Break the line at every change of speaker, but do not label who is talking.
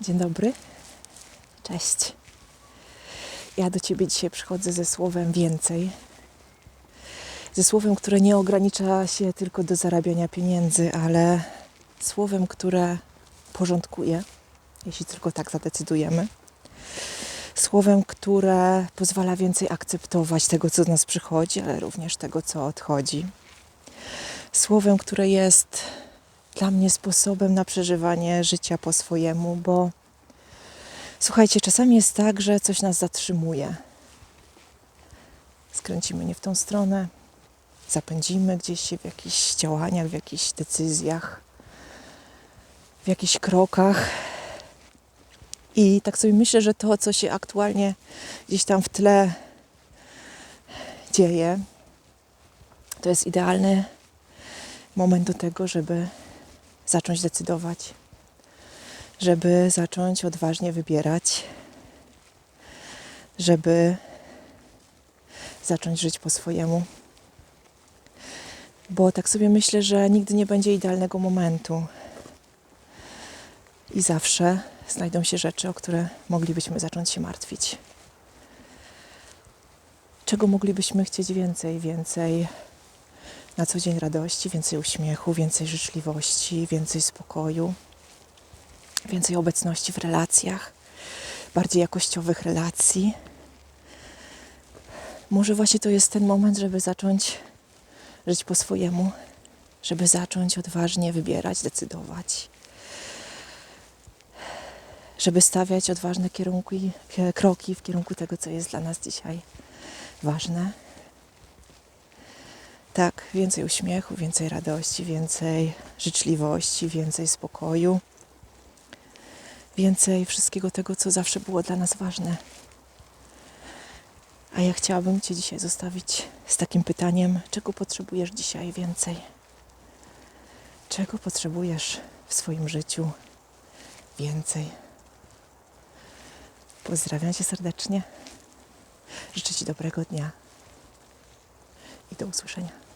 Dzień dobry. Cześć. Ja do Ciebie dzisiaj przychodzę ze słowem więcej. Ze słowem, które nie ogranicza się tylko do zarabiania pieniędzy, ale słowem, które porządkuje, jeśli tylko tak zadecydujemy. Słowem, które pozwala więcej akceptować tego, co z nas przychodzi, ale również tego, co odchodzi. Słowem, które jest dla mnie sposobem na przeżywanie życia po swojemu, bo słuchajcie, czasami jest tak, że coś nas zatrzymuje. Skręcimy nie w tą stronę, zapędzimy gdzieś się w jakichś działaniach, w jakichś decyzjach, w jakichś krokach. I tak sobie myślę, że to, co się aktualnie gdzieś tam w tle dzieje, to jest idealny moment do tego, żeby zacząć decydować, żeby zacząć odważnie wybierać, żeby zacząć żyć po swojemu. Bo tak sobie myślę, że nigdy nie będzie idealnego momentu. I zawsze znajdą się rzeczy, o które moglibyśmy zacząć się martwić. Czego moglibyśmy chcieć więcej, więcej na co dzień radości, więcej uśmiechu, więcej życzliwości, więcej spokoju, więcej obecności w relacjach, bardziej jakościowych relacji. Może właśnie to jest ten moment, żeby zacząć żyć po swojemu, żeby zacząć odważnie wybierać, decydować, żeby stawiać odważne kierunki, kroki w kierunku tego, co jest dla nas dzisiaj ważne. Tak, więcej uśmiechu, więcej radości, więcej życzliwości, więcej spokoju, więcej wszystkiego tego, co zawsze było dla nas ważne. A ja chciałabym Cię dzisiaj zostawić z takim pytaniem: czego potrzebujesz dzisiaj więcej? Czego potrzebujesz w swoim życiu więcej? Pozdrawiam Cię serdecznie. Życzę Ci dobrego dnia i do usłyszenia.